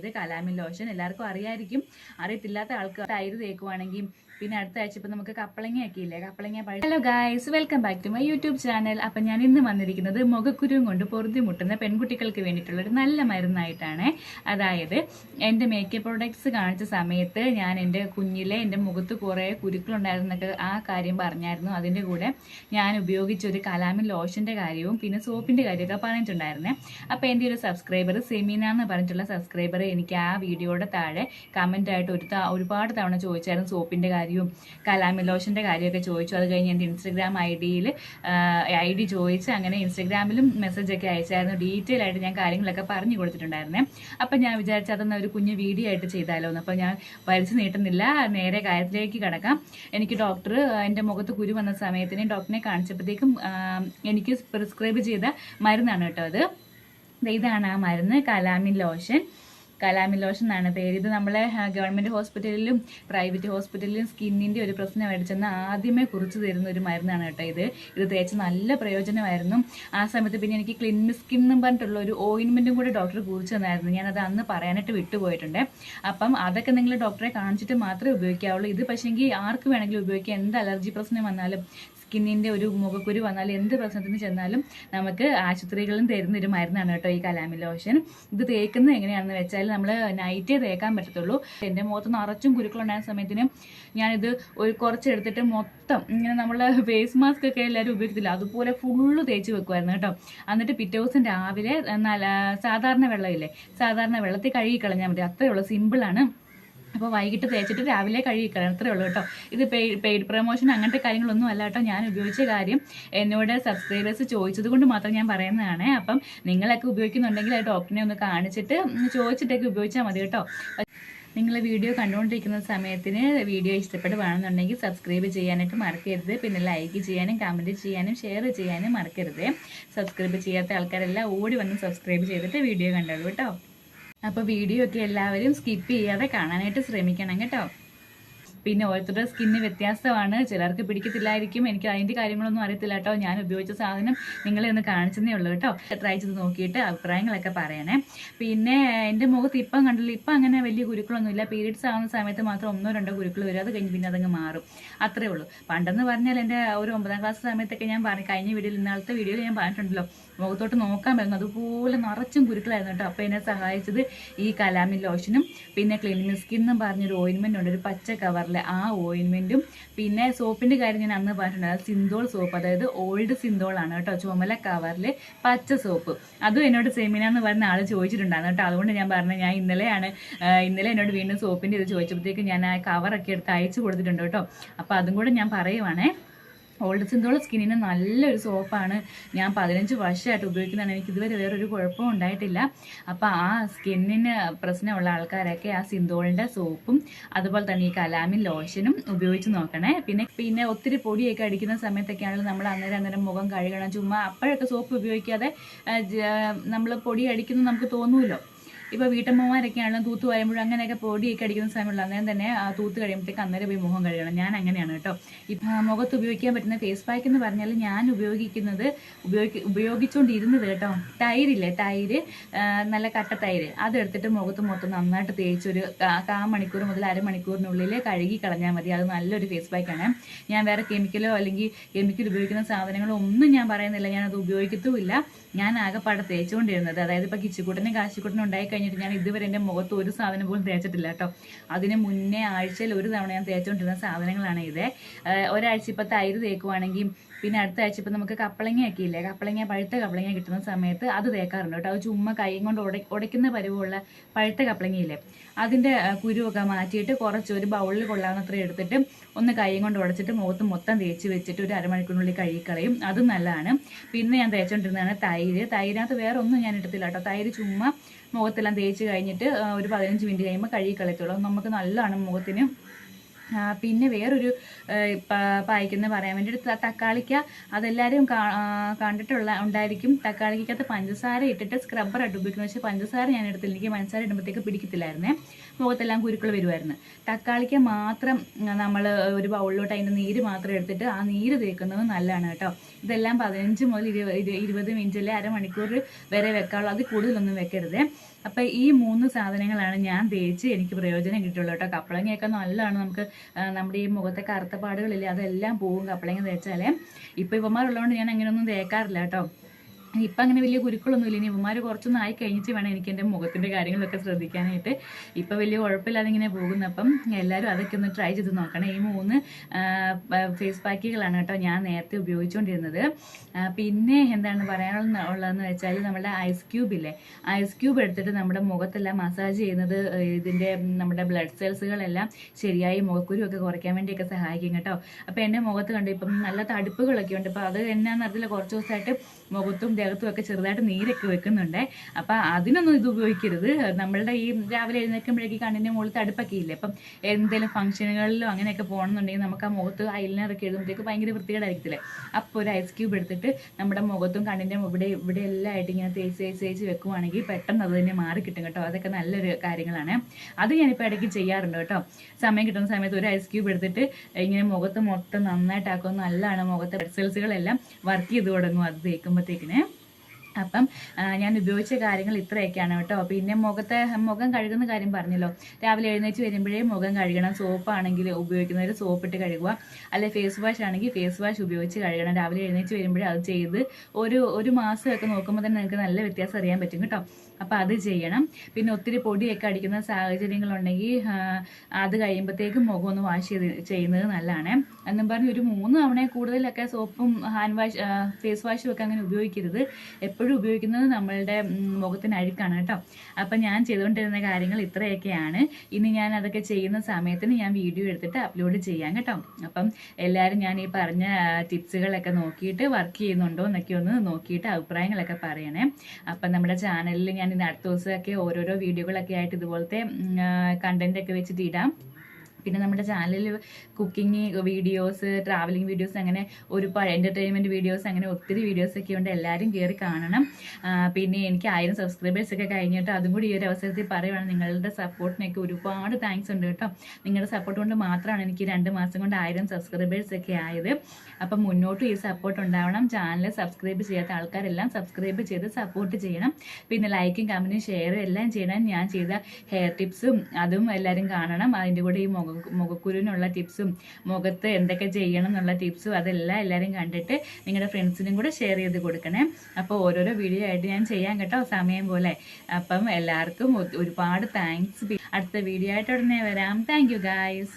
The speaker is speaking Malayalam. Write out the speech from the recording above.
ഇത് കലാമിൻ ലോഷൻ എല്ലാവർക്കും അറിയായിരിക്കും. അറിയത്തില്ലാത്ത ആൾക്കാർ തൈര് തേക്കുവാണെങ്കിൽ പിന്നെ അടുത്ത ആഴ്ച ഇപ്പം നമുക്ക് കപ്പളങ്ങ ഇല്ലേ കപ്പളങ്ങ പഴ hello guys welcome back to my YouTube channel അപ്പം ഞാൻ ഇന്ന് വന്നിരിക്കുന്നത് മുഖക്കുരുവും കൊണ്ട് പൊറുതിമുട്ടുന്ന പെൺകുട്ടികൾക്ക് വേണ്ടിയിട്ടുള്ള ഒരു നല്ല മരുന്നായിട്ടാണ്. അതായത് എന്റെ മേക്കപ്പ് പ്രോഡക്ട്സ് കാണിച്ച സമയത്ത് ഞാൻ എന്റെ കുഞ്ഞിലെ എന്റെ മുഖത്ത് കുറേ കുരുക്കളുണ്ടായിരുന്നൊക്കെ ആ കാര്യം പറഞ്ഞായിരുന്നു. അതിന്റെ കൂടെ ഞാൻ ഉപയോഗിച്ച ഒരു കലാമിൻ ലോഷന്റെ കാര്യവും പിന്നെ സോപ്പിന്റെ കാര്യമൊക്കെ പറഞ്ഞിട്ടുണ്ടായിരുന്നേ. അപ്പോൾ എന്റെ ഒരു സബ്സ്ക്രൈബർ സെമീന എന്ന് പറഞ്ഞിട്ടുള്ള സബ്സ്ക്രൈബർ എനിക്ക് ആ വീഡിയോയുടെ താഴെ കമന്റ് ആയിട്ട് ഒരു ഒരുപാട് തവണ ചോദിച്ചായിരുന്നു സോപ്പിന്റെ കാര്യവും കലാമി ലോഷന്റെ കാര്യമൊക്കെ ചോദിച്ചു. അത് കഴിഞ്ഞ് എന്റെ ഇൻസ്റ്റഗ്രാം ഐ ഡിയിൽ ഐ ഡി ചോദിച്ച് അങ്ങനെ ഇൻസ്റ്റഗ്രാമിലും മെസ്സേജൊക്കെ അയച്ചായിരുന്നു. ഡീറ്റെയിൽ ആയിട്ട് ഞാൻ കാര്യങ്ങളൊക്കെ പറഞ്ഞു കൊടുത്തിട്ടുണ്ടായിരുന്നേ. അപ്പം ഞാൻ വിചാരിച്ചു അതൊന്ന് ഒരു കുഞ്ഞ് വീഡിയോ ആയിട്ട് ചെയ്താലോ എന്ന് അപ്പോൾ ഞാൻ വലിച്ചു നീട്ടുന്നില്ല. നേരെ കാര്യത്തിലേക്ക് കിടക്കാം. എനിക്ക് ഡോക്ടർ എന്റെ മുഖത്ത് കുരു വന്ന സമയത്തിന് ഡോക്ടറിനെ കാണിച്ചപ്പോഴത്തേക്കും എനിക്ക് പ്രിസ്ക്രൈബ് ചെയ്ത മരുന്നാണ് കേട്ടോ അത്. ഇതാണ് ആ മരുന്ന് കലാമിൻ ലോഷൻ. കലാമിൻ ലോഷൻ എന്നാണ് പേര്. ഇത് നമ്മളെ ഗവൺമെന്റ് ഹോസ്പിറ്റലിലും പ്രൈവറ്റ് ഹോസ്പിറ്റലിലും സ്കിന്നിന്റെ ഒരു പ്രശ്നം മേടിച്ചെന്ന് ആദ്യമേ കുറിച്ച് തരുന്ന ഒരു മരുന്നാണ് കേട്ടോ ഇത്. ഇത് തേച്ച് നല്ല പ്രയോജനമായിരുന്നു. ആ സമയത്ത് പിന്നെ എനിക്ക് ക്ലിൻ സ്കിൻ എന്നും പറഞ്ഞിട്ടുള്ള ഒരു ഓയിൻമെന്റും കൂടി ഡോക്ടർ കുറിച്ച് തന്നായിരുന്നു. ഞാനത് അന്ന് പറയാനായിട്ട് വിട്ടുപോയിട്ടുണ്ട്. അപ്പം അതൊക്കെ നിങ്ങൾ ഡോക്ടറെ കാണിച്ചിട്ട് മാത്രമേ ഉപയോഗിക്കാവുള്ളൂ. ഇത് പക്ഷേങ്കിൽ ആർക്ക് വേണമെങ്കിലും ഉപയോഗിക്കാം. എന്ത് അലർജി പ്രശ്നം വന്നാലും സ്കിന്നിന്റെ ഒരു മുഖക്കുരു വന്നാലും എന്ത് പ്രശ്നത്തിന് ചെന്നാലും നമുക്ക് ആശുപത്രികളും തരുന്ന ഒരു മരുന്നാണ് കേട്ടോ ഈ കലാമി ലോഷൻ. ഇത് തേക്കുന്നത് എങ്ങനെയാണെന്ന് വെച്ചാൽ നമ്മൾ നൈറ്റേ തേക്കാൻ പറ്റത്തുള്ളൂ. എന്റെ മുഖത്ത് നിറച്ചും കുരുക്കളുണ്ടായ സമയത്തിന് ഞാനിത് ഒരു കുറച്ചെടുത്തിട്ട് മൊത്തം ഇങ്ങനെ നമ്മൾ ഫേസ് മാസ്ക് ഒക്കെ എല്ലാവരും ഉപയോഗിക്കത്തില്ല. അതുപോലെ ഫുള്ള് തേച്ച് വെക്കുമായിരുന്നു കേട്ടോ. എന്നിട്ട് പിറ്റേ ദിവസം രാവിലെ സാധാരണ വെള്ളമില്ലേ? സാധാരണ വെള്ളത്തിൽ കഴുകി കളഞ്ഞാൽ മതി. അത്രയുള്ള. സിമ്പിളാണ് അപ്പോൾ വൈകിട്ട് തേച്ചിട്ട് രാവിലെ കഴിയിക്കണം അത്രേ ഉള്ളൂ കേട്ടോ. ഇത് പെയ്ഡ് പ്രൊമോഷൻ അങ്ങനത്തെ കാര്യങ്ങളൊന്നും അല്ല കേട്ടോ. ഞാൻ ഉപയോഗിച്ച കാര്യം എന്നോട് സബ്സ്ക്രൈബേഴ്സ് ചോദിച്ചത് കൊണ്ട് മാത്രം ഞാൻ പറയുന്നതാണ്. അപ്പം നിങ്ങളൊക്കെ ഉപയോഗിക്കുന്നുണ്ടെങ്കിൽ ആ ഡോക്ടറിനെ ഒന്ന് കാണിച്ചിട്ട് ചോദിച്ചിട്ടൊക്കെ ഉപയോഗിച്ചാൽ മതി കേട്ടോ. നിങ്ങൾ വീഡിയോ കണ്ടുകൊണ്ടിരിക്കുന്ന സമയത്തിന് വീഡിയോ ഇഷ്ടപ്പെടുവാണെന്നുണ്ടെങ്കിൽ സബ്സ്ക്രൈബ് ചെയ്യാനായിട്ട് മറക്കരുത്. പിന്നെ ലൈക്ക് ചെയ്യാനും കമന്റ് ചെയ്യാനും ഷെയർ ചെയ്യാനും മറക്കരുത്. സബ്സ്ക്രൈബ് ചെയ്യാത്ത ആൾക്കാരെല്ലാം ഓടി വന്ന് സബ്സ്ക്രൈബ് ചെയ്തിട്ട് വീഡിയോ കണ്ടോളൂ കേട്ടോ. അപ്പോൾ വീഡിയോ ഒക്കെ എല്ലാവരും സ്കിപ്പ് ചെയ്യാതെ കാണാനായിട്ട് ശ്രമിക്കണം കേട്ടോ. പിന്നെ ഓരോരുത്തരുടെ സ്കിന്ന് വ്യത്യാസമാണ്. ചിലർക്ക് പിടിക്കത്തില്ലായിരിക്കും. എനിക്ക് അതിന്റെ കാര്യങ്ങളൊന്നും അറിയത്തില്ല കേട്ടോ. ഞാൻ ഉപയോഗിച്ച സാധനം നിങ്ങളെ ഒന്ന് കാണിച്ചതേ ഉള്ളൂ കേട്ടോ. ട്രൈ ചെയ്ത് നോക്കിയിട്ട് അഭിപ്രായങ്ങളൊക്കെ പറയണേ. പിന്നെ എന്റെ മുഖത്ത് ഇപ്പം കണ്ടില്ല ഇപ്പം അങ്ങനെ വലിയ കുരുക്കളൊന്നുമില്ല പീരീഡ്സ് ആവുന്ന സമയത്ത് മാത്രം ഒന്നോ രണ്ടോ ഗുരുക്കൾ വരും. അത് കഴിഞ്ഞ് പിന്നെ അതങ്ങ് മാറും. അത്രേ ഉള്ളൂ. പണ്ടെന്ന് പറഞ്ഞാൽ എന്റെ ഒരു ഒമ്പതാം ക്ലാസ് സമയത്തൊക്കെ ഞാൻ പറഞ്ഞു കഴിഞ്ഞ വീഡിയോയിൽ ഇന്നാളത്തെ വീഡിയോയിൽ ഞാൻ പറഞ്ഞിട്ടുണ്ടല്ലോ. മുഖത്തോട്ട് നോക്കാൻ പറ്റുന്നു അതുപോലെ നിറച്ചും ഗുരുക്കളായിരുന്നു കേട്ടോ. അപ്പോൾ എന്നെ സഹായിച്ചത് ഈ കലാമിൻ ലോഷനും പിന്നെ ക്ലിനിക് സ്കിൻ എന്നും പറഞ്ഞൊരു ഓയിൻമെന്റ് ഉണ്ട്. ഒരു പച്ച കവറിൽ ആ ഓയിൻമെന്റും പിന്നെ സോപ്പിന്റെ കാര്യം ഞാൻ അന്ന് പറഞ്ഞിട്ടുണ്ട്. സിന്തോൾ സോപ്പ് അതായത് ഓൾഡ് സിന്തോൾ ആണ് കേട്ടോ. ചുമല കവറിൽ പച്ച സോപ്പ് അതും എന്നോട് സെമിന എന്ന് പറഞ്ഞ ആൾ ചോദിച്ചിട്ടുണ്ടായിരുന്നു കേട്ടോ. അതുകൊണ്ട് ഞാൻ പറഞ്ഞു ഞാൻ ഇന്നലെയാണ് ഇന്നലെ എന്നോട് വീണ്ടും സോപ്പിന്റെ ഇത് ചോദിച്ചപ്പോഴത്തേക്ക് ഞാൻ ആ കവറൊക്കെ എടുത്ത് അയച്ചു കൊടുത്തിട്ടുണ്ട് കേട്ടോ. അപ്പോൾ അതും കൂടെ ഞാൻ പറയുവാണേ. ഓൾഡ് സിന്തോൾ സ്കിന്നിന് നല്ലൊരു സോപ്പാണ് ഞാൻ പതിനഞ്ച് വർഷമായിട്ട് ഉപയോഗിക്കുന്നതാണ്. എനിക്ക് ഇതുവരെ വേറൊരു കുഴപ്പവും ഉണ്ടായിട്ടില്ല. അപ്പോൾ ആ സ്കിന്നിന് പ്രശ്നമുള്ള ആൾക്കാരൊക്കെ ആ സിന്തോളിന്റെ സോപ്പും അതുപോലെ തന്നെ ഈ കലാമിൻ ലോഷനും ഉപയോഗിച്ച് നോക്കണേ. പിന്നെ പിന്നെ ഒത്തിരി പൊടിയൊക്കെ അടിക്കുന്ന സമയത്തൊക്കെയാണെങ്കിൽ നമ്മൾ അന്നേരം അന്നേരം മുഖം കഴുകണം. ചുമ്മാ അപ്പോഴൊക്കെ സോപ്പ് ഉപയോഗിക്കാതെ നമ്മൾ പൊടി അടിക്കുന്നു നമുക്ക് തോന്നുമല്ലോ ഇപ്പോൾ ആണെങ്കിലും തൂത്ത് വരുമ്പോഴും അങ്ങനെയൊക്കെ പൊടിയൊക്കെ അടിക്കുന്ന സമയമുള്ള അന്നേരം തന്നെ ആ തൂത്ത് കഴിയുമ്പോഴത്തേക്ക് അന്നേരം പോയി മുഖം കഴുകണം. ഞാൻ അങ്ങനെയാണ് കേട്ടോ. ഇപ്പം മുഖത്ത് ഉപയോഗിക്കാൻ പറ്റുന്ന ഫേസ് പാക്ക് എന്ന് പറഞ്ഞാൽ ഞാൻ ഉപയോഗിക്കുന്നത് ഉപയോഗി ഉപയോഗിച്ചുകൊണ്ടിരുന്നത് കേട്ടോ. തൈരില്ലേ തൈര് നല്ല കട്ട തൈര്. അതെടുത്തിട്ട് മുഖത്ത് മൊത്തം നന്നായിട്ട് തേച്ചൊരു കാ- മണിക്കൂർ മുതൽ അരമണിക്കൂറിനുള്ളിൽ കഴുകി കളഞ്ഞാൽ മതി. അത് നല്ലൊരു ഫേസ് പാക്കാണ് ഞാൻ വേറെ കെമിക്കലോ അല്ലെങ്കിൽ കെമിക്കൽ ഉപയോഗിക്കുന്ന സാധനങ്ങളോ ഒന്നും ഞാൻ പറയുന്നില്ല. ഞാനത് ഉപയോഗിക്കത്തുമില്ല. ഞാൻ ആകെപ്പാടെ തേച്ചുകൊണ്ടിരുന്നത് അതായത് ഇപ്പോൾ കിച്ചുകൂട്ടനും കാശിക്കൂട്ടനും ഉണ്ടായി കഴിഞ്ഞിട്ട് ഞാൻ ഇതുവരെ എന്റെ മുഖത്ത് ഒരു സാധനം പോലും തേച്ചിട്ടില്ല കേട്ടോ. അതിന് മുന്നേ ആഴ്ചയിൽ ഒരു തവണ ഞാൻ തേച്ചുകൊണ്ടിരുന്ന സാധനങ്ങളാണ് ഇത്. ഒരാഴ്ച ഇപ്പോൾ തൈര് തേക്കുവാണെങ്കിൽ പിന്നെ അടുത്ത ആഴ്ച ഇപ്പം നമുക്ക് കപ്പളങ്ങയൊക്കെ ഇല്ലേ കപ്പളങ്ങ പഴുത്ത കപ്പളങ്ങ കിട്ടുന്ന സമയത്ത് അത് തേക്കാറുണ്ട് കേട്ടോ. അത് ചുമ്മാ കൈ കൊണ്ട് ഉട ഉടയ്ക്കുന്ന പരിവുള്ള പഴുത്ത കപ്പളങ്ങയില്ലേ? അതിന്റെ കുരുവൊക്കെ മാറ്റിയിട്ട് കുറച്ച് ഒരു ബൗളിൽ കൊള്ളാവുന്നത്ര എടുത്തിട്ട് ഒന്ന് കൈ കൊണ്ട് ഉടച്ചിട്ട് മുഖത്ത് മൊത്തം തേച്ച് വെച്ചിട്ട് ഒരു അരമണിക്കൂറിനുള്ളിൽ കഴുകിക്കളയും. അതും നല്ലതാണ്. പിന്നെ ഞാൻ തേച്ചുകൊണ്ടിരുന്നതാണ് തൈര്. തൈരിനകത്ത് വേറെ ഒന്നും ഞാൻ എടുത്തില്ല കേട്ടോ. തൈര് ചുമ്മാ മുഖത്തെല്ലാം തേച്ച് കഴിഞ്ഞിട്ട് ഒരു പതിനഞ്ച് മിനിറ്റ് കഴിയുമ്പോൾ കഴുകി കളയത്തുള്ളൂ നമുക്ക് നല്ലതാണ് മുഖത്തിന്. പിന്നെ വേറൊരു പായ്ക്കെന്ന് പറയാൻ വേണ്ടിയിട്ട് തക്കാളിക്ക അതെല്ലാവരും കണ്ടിട്ടുള്ള ഉണ്ടായിരിക്കും. തക്കാളിക്കകത്ത് പഞ്ചസാര ഇട്ടിട്ട് സ്ക്രബ്ബർ ആയിട്ട് ഉപയോഗിക്കുന്നത് പക്ഷേ പഞ്ചസാര ഞാൻ എടുത്തില്ല. എനിക്ക് പഞ്ചസാര ഇടുമ്പോഴത്തേക്ക് പിടിക്കത്തില്ലായിരുന്നേ. മുഖത്തെല്ലാം കുരുക്കൾ വരുമായിരുന്നു തക്കാളിക്ക മാത്രം നമ്മൾ ഒരു ബൗളിലോട്ട് അതിന്റെ നീര് മാത്രം എടുത്തിട്ട് ആ നീര് തേക്കുന്നത് നല്ലതാണ് കേട്ടോ. ഇതെല്ലാം പതിനഞ്ച് മുതൽ ഇരുപത് ഇരു- ഇരുപത് മിനിറ്റ് അല്ലെ അരമണിക്കൂർ വരെ വെക്കാവുള്ളൂ. അത് കൂടുതലൊന്നും വെക്കരുത്. അപ്പം ഈ മൂന്ന് സാധനങ്ങളാണ് ഞാൻ തേച്ച് എനിക്ക് പ്രയോജനം കിട്ടുള്ളൂ കേട്ടോ. കപ്പളങ്ങയൊക്കെ നല്ലതാണ് നമുക്ക് നമ്മുടെ ഈ മുഖത്തെ കറുത്ത പാടുകളില്ലേ അതെല്ലാം പോവും കപ്പളങ്ങ തേച്ചാലേ. ഇപ്പം ഇവന്മാരുള്ളതുകൊണ്ട് ഞാൻ അങ്ങനെയൊന്നും തേക്കാറില്ല കേട്ടോ. ഇപ്പം അങ്ങനെ വലിയ ഗുരുക്കളൊന്നുമില്ല. ഇനി ഇവന്മാർ കുറച്ചൊന്നും ആയി കഴിഞ്ഞിട്ട് വേണം എനിക്ക് എന്റെ മുഖത്തിന്റെ കാര്യങ്ങളൊക്കെ ശ്രദ്ധിക്കാനായിട്ട്. ഇപ്പം വലിയ കുഴപ്പമില്ലാതെ ഇങ്ങനെ പോകുന്നു. അപ്പം എല്ലാവരും അതൊക്കെ ഒന്ന് ട്രൈ ചെയ്ത് നോക്കണം. ഈ മൂന്ന് ഫേസ് പാക്കുകളാണ് കേട്ടോ ഞാൻ നേരത്തെ ഉപയോഗിച്ചുകൊണ്ടിരുന്നത് പിന്നെ എന്താണ് പറയാനുള്ള ഉള്ളതെന്ന് വെച്ചാൽ നമ്മുടെ ഐസ് ക്യൂബ് ഇല്ലേ? ഐസ് ക്യൂബ് എടുത്തിട്ട് നമ്മുടെ മുഖത്തെല്ലാം മസാജ് ചെയ്യുന്നത് ഇതിന്റെ നമ്മുടെ ബ്ലഡ് സെൽസുകളെല്ലാം ശരിയായി മുഖക്കുരുവൊക്കെ കുറയ്ക്കാൻ വേണ്ടിയൊക്കെ സഹായിക്കും കേട്ടോ. അപ്പോൾ എന്റെ മുഖത്ത് കണ്ട് ഇപ്പം നല്ല തടുപ്പുകളൊക്കെ ഉണ്ട്. അപ്പോൾ അത് എന്നാന്ന് അറിയില്ല കുറച്ച് ദിവസമായിട്ട് മുഖത്തും ദേഹത്തും അകത്തുമൊക്കെ ചെറുതായിട്ട് നീരൊക്കെ വെക്കുന്നുണ്ട്. അപ്പം അതിനൊന്നും ഇത് ഉപയോഗിക്കരുത്. നമ്മളുടെ ഈ രാവിലെ എഴുന്നേൽക്കുമ്പോഴേക്ക് കണ്ണിന്റെ മുകളിൽ തടുപ്പൊക്കെ ഇല്ലേ? അപ്പം എന്തെങ്കിലും ഫംഗ്ഷനുകളിലോ അങ്ങനെയൊക്കെ പോകണമെന്നുണ്ടെങ്കിൽ നമുക്ക് ആ മുഖത്ത് ഐലനറൊക്കെ എഴുതുമ്പോഴത്തേക്ക് ഭയങ്കര വൃത്തികേടായിരിക്കത്തില്ലേ? അപ്പോൾ ഒരു ഐസ് ക്യൂബ് എടുത്തിട്ട് നമ്മുടെ മുഖത്തും കണ്ണിന്റെ ഇവിടെ ഇവിടെ എല്ലാം ആയിട്ട് ഇങ്ങനെ തേച്ച് തേച്ച് തേച്ച് വെക്കുവാണെങ്കിൽ പെട്ടെന്ന് അത് തന്നെ മാറി കിട്ടും കേട്ടോ. അതൊക്കെ നല്ലൊരു കാര്യങ്ങളാണ്. അത് ഞാനിപ്പോൾ ഇടയ്ക്ക് ചെയ്യാറുണ്ട് കേട്ടോ. സമയം കിട്ടുന്ന സമയത്ത് ഒരു ഐസ് ക്യൂബ് എടുത്തിട്ട് ഇങ്ങനെ മുഖത്ത് മൊത്തം നന്നായിട്ടാക്കും നല്ലതാണ്. മുഖത്തെ ബ്ലഡ് സെൽസുകളെല്ലാം വർക്ക് ചെയ്ത് തുടങ്ങും അത് തേക്കുമ്പോഴത്തേക്കിന് അപ്പം ഞാൻ ഉപയോഗിച്ച കാര്യങ്ങൾ ഇത്രയൊക്കെയാണ് കേട്ടോ. പിന്നെ മുഖത്തെ മുഖം കഴുകുന്ന കാര്യം പറഞ്ഞല്ലോ. രാവിലെ എഴുന്നേറ്റ് വരുമ്പോഴേ മുഖം കഴുകണം. സോപ്പാണെങ്കിൽ ഉപയോഗിക്കുന്നവർ സോപ്പിട്ട് കഴുകുക. അല്ലെ ഫേസ് വാഷ് ആണെങ്കിൽ ഫേസ് വാഷ് ഉപയോഗിച്ച് കഴുകണം. രാവിലെ എഴുന്നേറ്റ് വരുമ്പോഴേ അത് ചെയ്ത് ഒരു ഒരു മാസമൊക്കെ നോക്കുമ്പോൾ തന്നെ നിങ്ങൾക്ക് നല്ല വ്യത്യാസം അറിയാൻ പറ്റും കേട്ടോ. അപ്പോൾ അത് ചെയ്യണം. പിന്നെ ഒത്തിരി പൊടിയൊക്കെ അടിക്കുന്ന സാഹചര്യങ്ങളുണ്ടെങ്കിൽ അത് കഴിയുമ്പോഴത്തേക്കും മുഖം ഒന്ന് വാഷ് ചെയ്ത് ചെയ്യുന്നത് നല്ലതാണ്. എന്നും പറഞ്ഞ് ഒരു മൂന്ന് തവണ കൂടുതലൊക്കെ സോപ്പും ഹാൻഡ് വാഷ് ഫേസ് വാഷും ഒക്കെ അങ്ങനെ ഉപയോഗിക്കരുത്. എപ്പോഴും ഉപയോഗിക്കുന്നത് നമ്മളുടെ മുഖത്തിന് അഴുക്കാണ് കേട്ടോ. അപ്പം ഞാൻ ചെയ്തുകൊണ്ടിരുന്ന കാര്യങ്ങൾ ഇത്രയൊക്കെയാണ്. ഇനി ഞാൻ അതൊക്കെ ചെയ്യുന്ന സമയത്തിന് ഞാൻ വീഡിയോ എടുത്തിട്ട് അപ്ലോഡ് ചെയ്യാം കേട്ടോ. അപ്പം എല്ലാവരും ഞാൻ ഈ പറഞ്ഞ ടിപ്സുകളൊക്കെ നോക്കിയിട്ട് വർക്ക് ചെയ്യുന്നുണ്ടോ എന്നൊക്കെ ഒന്ന് നോക്കിയിട്ട് അഭിപ്രായങ്ങളൊക്കെ പറയണേ. അപ്പം നമ്മുടെ ചാനലിൽ ഞാൻ ഇനി അടുത്ത ദിവസമൊക്കെ ഓരോരോ വീഡിയോകളൊക്കെ ആയിട്ട് ഇതുപോലത്തെ കണ്ടന്റ് ഒക്കെ വെച്ചിട്ട് ഇടാം. പിന്നെ നമ്മുടെ ചാനലിൽ കുക്കിംഗ് വീഡിയോസ് ട്രാവലിംഗ് വീഡിയോസ് അങ്ങനെ ഒരുപാട് എന്റർടൈൻമെന്റ് വീഡിയോസ് അങ്ങനെ ഒത്തിരി വീഡിയോസ് ഒക്കെ ഉണ്ട്. എല്ലാവരും കയറി കാണണം. പിന്നെ എനിക്ക് ആയിരം സബ്സ്ക്രൈബേഴ്സ് ഒക്കെ കഴിഞ്ഞിട്ട് അതും കൂടി ഈ ഒരു അവസരത്തിൽ പറയുവാണ്. നിങ്ങളുടെ സപ്പോർട്ടിനൊക്കെ ഒരുപാട് താങ്ക്സ് ഉണ്ട് കേട്ടോ. നിങ്ങളുടെ സപ്പോർട്ട് കൊണ്ട് മാത്രമാണ് എനിക്ക് രണ്ട് മാസം കൊണ്ട് ആയിരം സബ്സ്ക്രൈബേഴ്സ് ഒക്കെ ആയത്. അപ്പം മുന്നോട്ട് ഈ സപ്പോർട്ട് ഉണ്ടാവണം. ചാനൽ സബ്സ്ക്രൈബ് ചെയ്യാത്ത ആൾക്കാരെല്ലാം സബ്സ്ക്രൈബ് ചെയ്ത് സപ്പോർട്ട് ചെയ്യണം. പിന്നെ ലൈക്കും കമന്റും ഷെയറും എല്ലാം ചെയ്യണം. ഞാൻ ചെയ്ത ഹെയർ ടിപ്സും അതും എല്ലാവരും കാണണം. അതിന്റെ കൂടെ ഈ മുഖ മുഖക്കുരുവിനുള്ള ടിപ്സും മുഖത്ത് എന്തൊക്കെ ചെയ്യണം എന്നുള്ള ടിപ്സും അതെല്ലാം എല്ലാവരും കണ്ടിട്ട് നിങ്ങളുടെ ഫ്രണ്ട്സിനും കൂടെ ഷെയർ ചെയ്ത് കൊടുക്കണേ. അപ്പോൾ ഓരോരോ വീഡിയോ ആയിട്ട് ഞാൻ ചെയ്യാൻ കേട്ടോ സമയം പോലെ. അപ്പം എല്ലാവർക്കും ഒരുപാട് താങ്ക്സ് അടുത്ത വീഡിയോ ആയിട്ട് ഉടനെ വരാം. Thank you guys